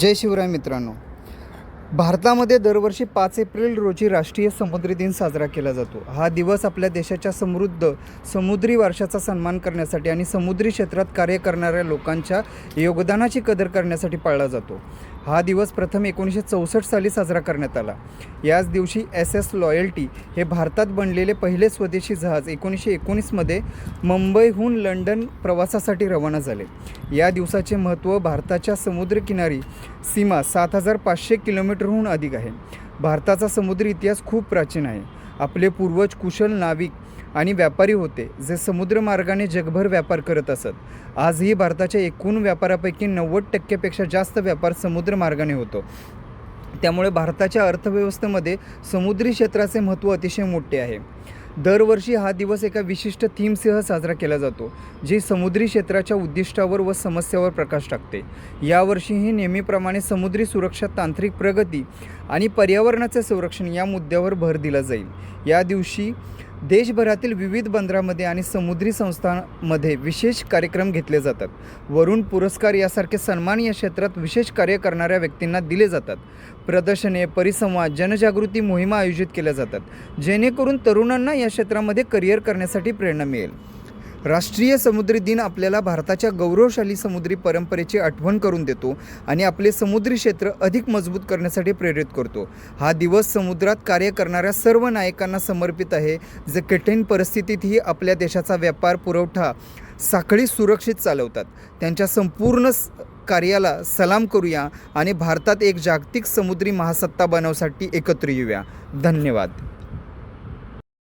जय शिवराय मित्रांनो. भारतामध्ये दरवर्षी पाच एप्रिल रोजी राष्ट्रीय समुद्री दिन साजरा केला जातो. हा दिवस आपल्या देशाच्या समृद्ध समुद्री वारशाचा सन्मान करण्यासाठी आणि समुद्री क्षेत्रात कार्य करणाऱ्या लोकांच्या योगदानाची कदर करण्यासाठी पाळला जातो. हा दिवस प्रथम एकोणीसशे चौसष्ट साली साजरा करण्यात आला. याच दिवशी एस एस लॉयल्टी हे भारतात बनलेले पहिले स्वदेशी जहाज एकोणीसशे एकोणीसमध्ये मुंबईहून लंडन प्रवासासाठी रवाना झाले. या दिवसाचे महत्त्व भारताच्या समुद्रकिनारी सीमा सात हजार पाचशे किलोमीटर किलोमीटरहून अधिक आहे. भारताचा समुद्री इतिहास खूप प्राचीन आहे. आपले पूर्वज कुशल नाविक आणि व्यापारी होते जे समुद्रमार्गाने जगभर व्यापार करत असत. आजही भारताच्या एकूण व्यापारापैकी नव्वद टक्क्यापेक्षा जास्त व्यापार समुद्रमार्गाने होतो. त्यामुळे भारताच्या अर्थव्यवस्थेमध्ये समुद्री क्षेत्राचे महत्त्व अतिशय मोठे आहे. दरवर्षी हा दिवस एका विशिष्ट थीमसह साजरा केला जातो जे समुद्री क्षेत्राच्या उद्दिष्टावर व समस्यावर प्रकाश टाकते. यावर्षीही नेहमीप्रमाणे समुद्री सुरक्षा तांत्रिक प्रगती आणि पर्यावरणाचे संरक्षण या मुद्द्यावर भर दिला जाईल. या दिवशी देशभरातील विविध बंदरामध्ये आणि समुद्री संस्थांमध्ये विशेष कार्यक्रम घेतले जातात. वरुण पुरस्कार यासारखे सन्मान या क्षेत्रात विशेष कार्य करणाऱ्या व्यक्तींना दिले जातात. प्रदर्शने परिसंवाद जनजागृती मोहिमा आयोजित केल्या जातात. जेणेकरून तरुणांना या क्षेत्रामध्ये करिअर करण्यासाठी प्रेरणा मिळेल. राष्ट्रीय समुद्री दिन आपल्याला भारताच्या गौरवशाली समुद्री परंपरेची आठवण करून देतो आणि आपले समुद्री क्षेत्र अधिक मजबूत करण्यासाठी प्रेरित करतो. हा दिवस समुद्रात कार्य करणाऱ्या सर्व नायकांना समर्पित आहे. जे कठीण परिस्थितीतही आपल्या देशाचा व्यापार पुरवठा साखळी सुरक्षित चालवतात. त्यांच्या संपूर्ण स- कार्याला सलाम करूया आणि भारतात एक जागतिक समुद्री महासत्ता बनवसाठी एकत्र येऊया. धन्यवाद.